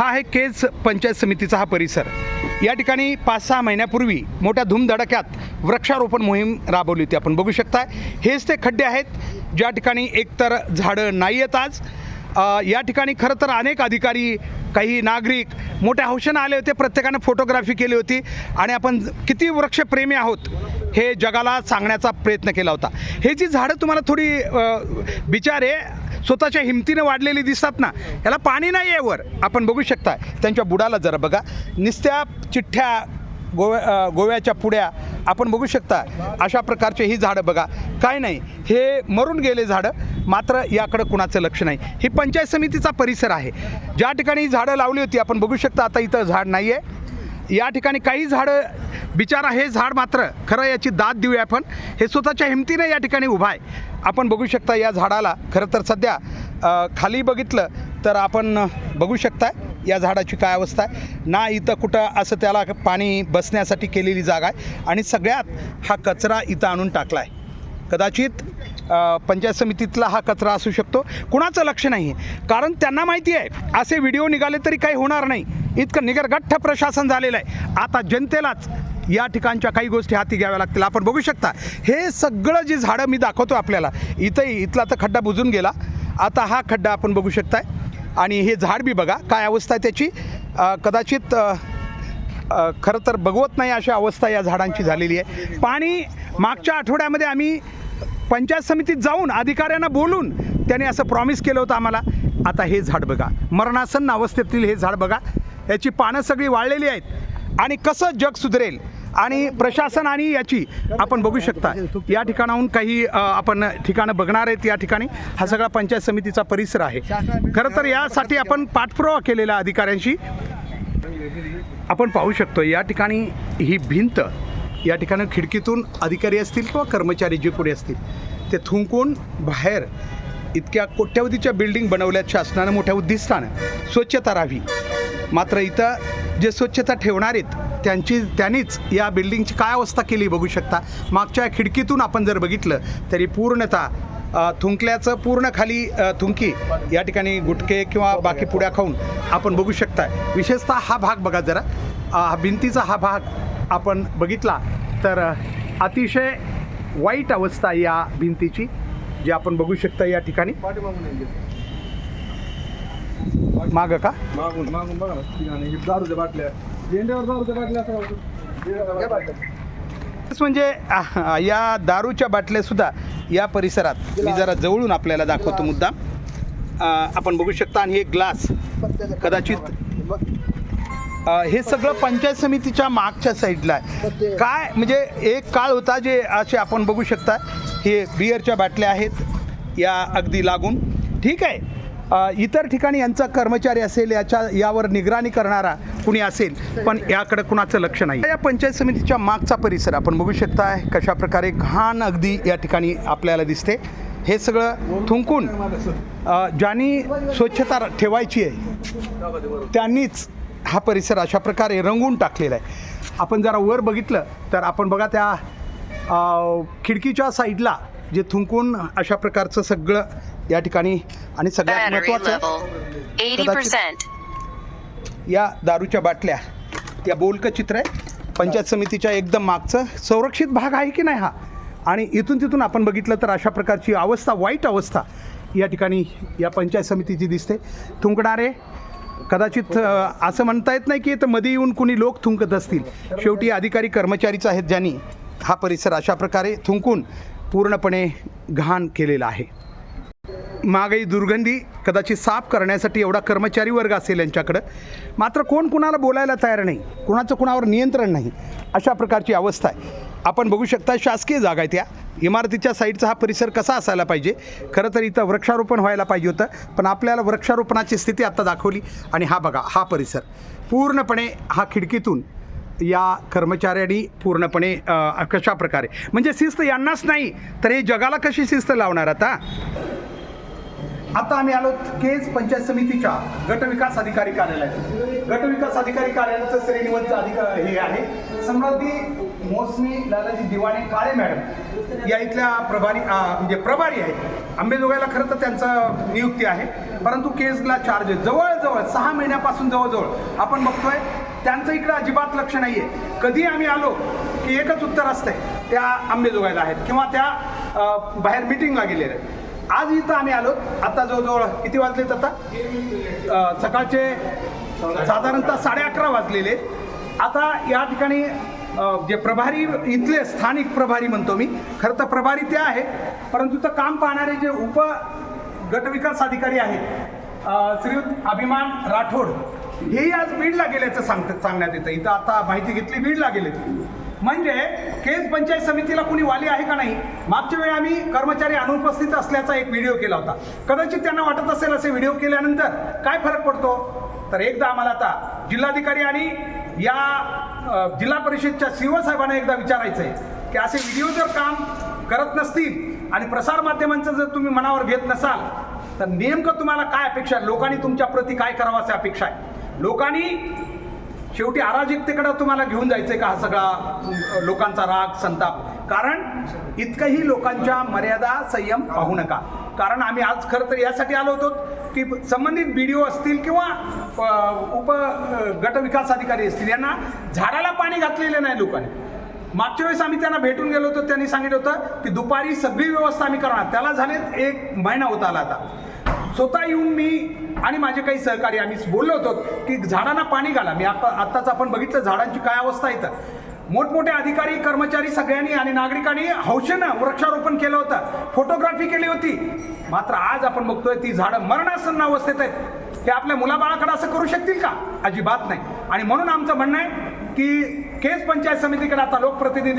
हा आहे केज पंचायत समितीचा हा परिसर. या ठिकाणी पाच सहा महिन्यापूर्वी मोठ्या धूमधडक्यात वृक्षारोपण मोहीम राबवली होती. आपण बघू शकता हेच ते खड्डे आहेत. ज्या ठिकाणी एकतर झाडं नाही आहेत आज. या ठिकाणी खरं तर अनेक अधिकारी काही नागरिक मोठ्या हौशेनं आले होते. प्रत्येकानं फोटोग्राफी केली होती. आणि आपण किती वृक्षप्रेमी आहोत हे जगाला सांगण्याचा प्रयत्न केला होता. हे जी झाडं तुम्हाला थोडी बिचारे स्वतःच्या हिमतीनं वाढलेली दिसतात ना याला पाणी नाही आहे वर. आपण बघू शकता त्यांच्या बुडाला जरा बघा. निस्त्या चिठ्ठ्या गोव्या गोव्याच्या पुड्या आपण बघू शकता अशा प्रकारचे ही झाडं बघा. काय नाही हे मरून गेले झाडं मात्र याकडं कुणाचं लक्ष नाही. ही पंचायत समितीचा परिसर आहे. ज्या ठिकाणी झाडं लावली होती आपण बघू शकता आता इथं झाड नाही आहे या ठिकाणी काही झाडं बिचारा हे झाड मात्र खरं याची दाद देऊया आपण. हे स्वतःच्या हिमतीनं या ठिकाणी उभा आहे. आपण बघू शकता या झाडाला खरं तर सध्या खाली बघितलं तर आपण बघू शकताय या झाडाची काय अवस्था आहे. ना इथं कुठं असं त्याला पाणी बसण्यासाठी केलेली जागा आहे. आणि सगळ्यात हा कचरा इथं आणून टाकला आहे कदाचित पंचायत समितीतला हा कचरा असू शकतो. कुणाचं लक्ष नाही कारण त्यांना माहिती आहे असे व्हिडिओ निघाले तरी काही होणार नाही. इतकं निगरगठ्ठ प्रशासन झालेलं आहे. आता जनतेलाच या ठिकाणच्या काही गोष्टी हाती घ्याव्या लागतील. आपण बघू शकता हे सगळं जे झाडं मी दाखवतो आपल्याला इथंही इथला तर खड्डा बुजून गेला. आता हा खड्डा आपण बघू शकताय. आणि हे झाड बी बघा काय अवस्था आहे त्याची. कदाचित खरं तर बघवत नाही अशी अवस्था या झाडांची झालेली आहे. पाणी मागच्या आठवड्यामध्ये आम्ही पंचायत समितीत जाऊन अधिकाऱ्यांना बोलून त्याने असं प्रॉमिस केलं होतं आम्हाला. आता हे झाड बघा. मरणासन्न अवस्थेतील हे झाड बघा. याची पानं सगळी वाळलेली आहेत. आणि कसं जग सुधरेल आणि प्रशासन आणि याची आपण बघू शकता. या ठिकाणाहून काही आपण ठिकाणं बघणार आहेत या ठिकाणी. हा सगळा पंचायत समितीचा परिसर आहे. खरं तर यासाठी आपण पाठपुरावा केलेला अधिकाऱ्यांशी. आपण पाहू शकतो या ठिकाणी ही भिंत या ठिकाणी खिडकीतून अधिकारी असतील किंवा कर्मचारी जे पुढे असतील ते थुंकून बाहेर इतक्या कोट्यावधीच्या बिल्डिंग बनवल्यात शासनानं मोठ्या उद्दिष्टानं. स्वच्छता राहावी. मात्र इथं जे स्वच्छता ठेवणार आहेत त्यांची त्यांनीच या बिल्डिंगची काय अवस्था केली बघू शकता. मागच्या खिडकीतून आपण जर बघितलं तरी पूर्णतः थुंकल्याचं पूर्ण खाली थुंकी या ठिकाणी गुटके किंवा बाकी पुड्या खाऊन आपण बघू शकता. विशेषतः हा भाग बघा जरा. हा भिंतीचा हा भाग आपण बघितला तर अतिशय वाईट अवस्था या भिंतीची जी आपण बघू शकता या ठिकाणी. मागं का? मागून मागून बघा ना ठिकाणी हे दारूच्या बाटल्या. झेंड्यावर दारूच्या बाटल्या असं. तेच म्हणजे या दारूच्या बाटल्या सुद्धा या परिसरात मी जरा जवळून आपल्याला दाखवतो मुद्दा. आपण बघू शकता आणि हे ग्लास कदाचित हे सगळं पंचायत समितीच्या मागच्या साईडला आहे. काय म्हणजे एक काळ होता जे असे आपण बघू शकता हे बिअरच्या बाटल्या आहेत या अगदी लागून. ठीक आहे. इतर ठिकाणी यांचा कर्मचारी असेल याच्या यावर निगराणी करणारा कुणी असेल पण याकडे कुणाचं लक्ष नाही. या पंचायत समितीच्या मागचा परिसर आपण बघू शकता कशा प्रकारे घाण अगदी या ठिकाणी आपल्याला दिसते. हे सगळं थुंकून ज्यांनी स्वच्छता ठेवायची आहे त्यांनीच हा परिसर अशा प्रकारे रंगून टाकलेला आहे. आपण जरा वर बघितलं तर आपण बघा त्या खिडकीच्या साईडला जे थुंकून अशा प्रकारचं सगळं या ठिकाणी आणि सगळ्यात Battery 80%. या दारूच्या बाटल्या या बोलकं चित्र आहे. पंचायत समितीच्या एकदम मागचं. संरक्षित भाग आहे की नाही हा? आणि इथून तिथून आपण बघितलं तर अशा प्रकारची अवस्था वाईट अवस्था या ठिकाणी या पंचायत समितीची दिसते. थुंकणारे कदाचित अ, असं म्हणता येत नाही की इथं मध्ये येऊन कुणी लोक थुंकत असतील. शेवटी अधिकारी कर्मचारीच आहेत ज्यांनी हा परिसर अशा प्रकारे थुंकून पूर्णपणे घाण केलेला आहे. महागाई दुर्गंधी कदाचित साफ करण्यासाठी एवढा कर्मचारी वर्ग असेल यांच्याकडं. मात्र कोण कुणाला बोलायला तयार नाही कुणाचं कुणावर नियंत्रण नाही अशा प्रकारची अवस्था आहे. आपण बघू शकता शासकीय जागा आहे त्या इमारतीच्या साईडचा हा परिसर कसा असायला पाहिजे? खरं तर इथं वृक्षारोपण व्हायला पाहिजे होतं पण आपल्याला वृक्षारोपणाची स्थिती आत्ता दाखवली आणि हा बघा हा परिसर. पूर्णपणे हा खिडकीतून या कर्मचाऱ्यांनी पूर्णपणे कशा प्रकारे म्हणजे शिस्त यांनाच नाही तर हे जगाला कशी शिस्त लावणार आता? आता आम्ही आलो केज पंचायत समितीच्या गटविकास अधिकारी कार्यालयात. गटविकास अधिकारी कार्यालयाचं श्रेणीवंत अधिकारी हे आहे. समृद्धी मोसमी लालाजी दिवाणी काळे मॅडम. या इथल्या प्रभारी म्हणजे प्रभारी आहेत. आंबेजोगाईला खरं तर त्यांचं नियुक्ती आहे. परंतु केजला चार्ज आहे. जवळजवळ सहा महिन्यापासून जवळजवळ आपण बघतोय त्यांचं इकडं अजिबात लक्ष नाही आहे कधी आम्ही आलो की एकच उत्तर असतंय त्या आंबेजोगाईला आहेत. किंवा त्या बाहेर मिटिंगला गेलेल्या आहेत. आज इथं आम्ही आलो. आता जवळजवळ किती वाजलेत आता? सकाळचे साधारणतः साडे अकरा वाजलेले. आता या ठिकाणी जे प्रभारी इथले स्थानिक प्रभारी म्हणतो मी खरं तर प्रभारी ते आहे परंतु तर काम पाहणारे जे उप गटविकास अधिकारी आहेत श्रीयुत अभिमान राठोड हेही आज बीडला गेल्याचं सांगत सांगण्यात येतं. इथं आता माहिती घेतली बीडला गेले म्हणजे केज पंचायत समितीला कुणी वाली आहे का नाही? मागच्या वेळी आम्ही कर्मचारी अनुपस्थित असल्याचा एक व्हिडिओ केला होता. कदाचित त्यांना वाटत असेल असे व्हिडिओ केल्यानंतर काय फरक पडतो? तर एकदा आम्हाला आता जिल्हाधिकारी आणि या जिल्हा परिषदच्या सीओ साहेबांना एकदा विचारायचं आहे की असे व्हिडिओ जर काम करत नसतील आणि प्रसारमाध्यमांचं जर तुम्ही मनावर घेत नसाल तर नेमकं तुम्हाला काय अपेक्षा आहे? लोकांनी तुमच्या प्रती काय करावं असे अपेक्षा आहे? लोकांनी शेवटी अराजकतेकडे तुम्हाला घेऊन जायचंय का हा सगळा लोकांचा राग संताप? कारण इतकंही लोकांच्या मर्यादा संयम पाहू नका. कारण आम्ही आज खरं तर यासाठी आलो होतो की संबंधित बी डी ओ असतील किंवा उप गटविकास गट विकास अधिकारी असतील यांना झाडाला पाणी घातलेलं नाही लोकांनी. मागच्या वेळेस आम्ही त्यांना भेटून गेलो होतो त्यांनी सांगितलं होतं की दुपारी सगळी व्यवस्था आम्ही करणार. त्याला झालेत एक महिना होता आला आता. स्वतः येऊन मी आणि माझे काही सहकारी आम्ही बोललो होतो की झाडांना पाणी घाला. मी आता आत्ताच आपण बघितलं झाडांची काय अवस्था आहे इथं. मोठमोठे अधिकारी कर्मचारी सगळ्यांनी आणि नागरिकांनी हौशेनं वृक्षारोपण केलं होतं. फोटोग्राफी केली होती. मात्र आज आपण बघतोय ती झाडं मरणासन्न अवस्थेत आहेत. हे आपल्या मुलाबाळाकडे असं करू शकतील का? अजिबात नाही. आणि म्हणून आमचं म्हणणं आहे की केस पंचायत समितीकडे आता लोकप्रतिनिधी